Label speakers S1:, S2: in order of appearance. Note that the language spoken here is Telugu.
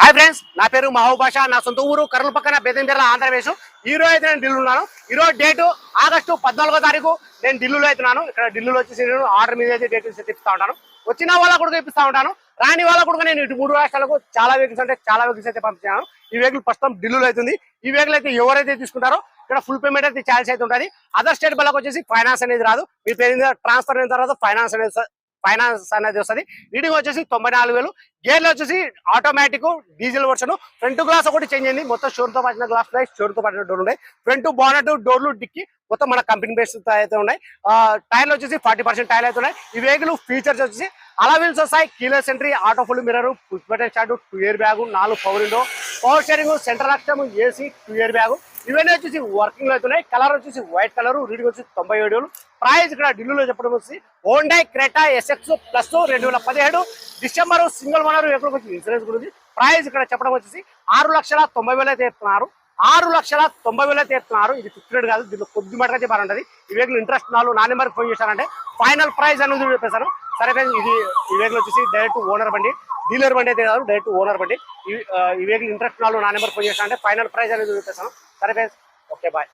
S1: హాయ్ ఫ్రెండ్స్ నా పేరు మహోభాష నా సొంత ఊరు కర్నూలు పక్కన బెదంబెర్ల ఆంధ్రప్రదేశ్. ఈ రోజు అయితే నేను ఢిల్లీ ఉన్నాను. ఈ రోజు డేటు ఆగస్టు పద్నాలుగో తారీఖు నేను ఢిల్లీలో అవుతున్నాను ఇక్కడ ఢిల్లీలో వచ్చేసి నేను ఆర్డర్ మీద అయితే డేట్ తెప్పిస్తా ఉంటాను. వచ్చిన వాళ్ళ కూడా ఇప్పిస్తా ఉంటాను. రాని వాళ్ళ కూడా నేను ఇటు మూడు రాష్ట్రాలకు చాలా వెహికల్స్ అంటే చాలా వెహికల్స్ అయితే పంపించాను. ఈ వెహికల్ ప్రస్తుతం ఢిల్లీలో అవుతుంది ఈ వెహికల్ అయితే ఎవరైతే తీసుకుంటారో ఇక్కడ ఫుల్ పేమెంట్ అయితే ఛాన్స్ అయితే ఉంటుంది. అదర్ స్టేట్ వాళ్ళకి వచ్చేసి ఫైనాన్స్ అనేది రాదు. మీ పేరు ట్రాన్స్ఫర్ అయిన తర్వాత ఫైనాన్స్ అనేది ఫైనాన్స్ అనేది వస్తుంది. రీడింగ్ వచ్చేసి తొంభై నాలుగు వేలు. గేర్లు వచ్చేసి automatic diesel version. Front glass ఒకటి చేంజ్ అయింది. మొత్తం షోర్తో పట్టిన గ్లాస్ ప్రైస్ షోర్తో పట్టిన డోర్ ఉన్నాయి. ఫ్రంట్ బానట్ డోర్లు డిక్కి మొత్తం మన కంపెనీ బేస్ అయితే ఉన్నాయి. టైర్లు వచ్చేసి ఫార్టీ పర్సెంట్ టైర్లు అయితే ఉన్నాయి. ఈ వెహికల్ ఫీచర్స్ వచ్చేసి అలవిల్స్ వస్తాయి. Keyless central auto full mirror push button start two airbag నాలుగు power window power steering centre అక్షం ఏసీ టూ ఇయర్ బ్యాగ్ ఇవన్నీ వచ్చేసి వర్కింగ్ అవుతున్నాయి. కలర్ వచ్చేసి వైట్ కలర్ రీడింగ్ వచ్చేసి తొంభై ఏడు ప్రైస్ ఇక్కడ ఢిల్లీలో చెప్పడం వచ్చి హోండై క్రెటా ఎస్ఎక్స్ ప్లస్ రెండు వేల పదిహేడు. డిసెంబర్ సింగిల్ ఓనర్ వెహికల్ వచ్చి ఇన్సూరెన్స్ గురించి ప్రైస్ ఇక్కడ చెప్పడం వచ్చేసి ఆరు లక్షల తొంభై వేలు అయితే ఆరు లక్షల తొంభై వేలు అయితే ఇస్తున్నారు. ఇది ఫిఫ్టీ కాదు. దీంట్లో కొద్ది మటుకైతే బాగుంటుంది. ఈ వెహికల్ ఇంట్రెస్ట్ నాలుగు నా నెంబర్కి ఫోన్ చేశారంటే ఫైనల్ ప్రైస్ అనేది చెప్పేశాను సరే ఫ్రెండ్స్ ఇది ఈ వెహికల్ వచ్చేసి డైరెక్ట్ ఓనర్ బండి. డీలర్ బండి అయితే కాదు డైరెక్ట్ ఓనర్ బండి. ఈ వెహికల్ ఇంట్రెస్ట్ నాలుగు నా నెంబర్ ఫోన్ అంటే ఫైనల్ ప్రైస్ అనేది చూపిస్తాను. సరే ఫ్రెండ్స్ ఓకే బాయ్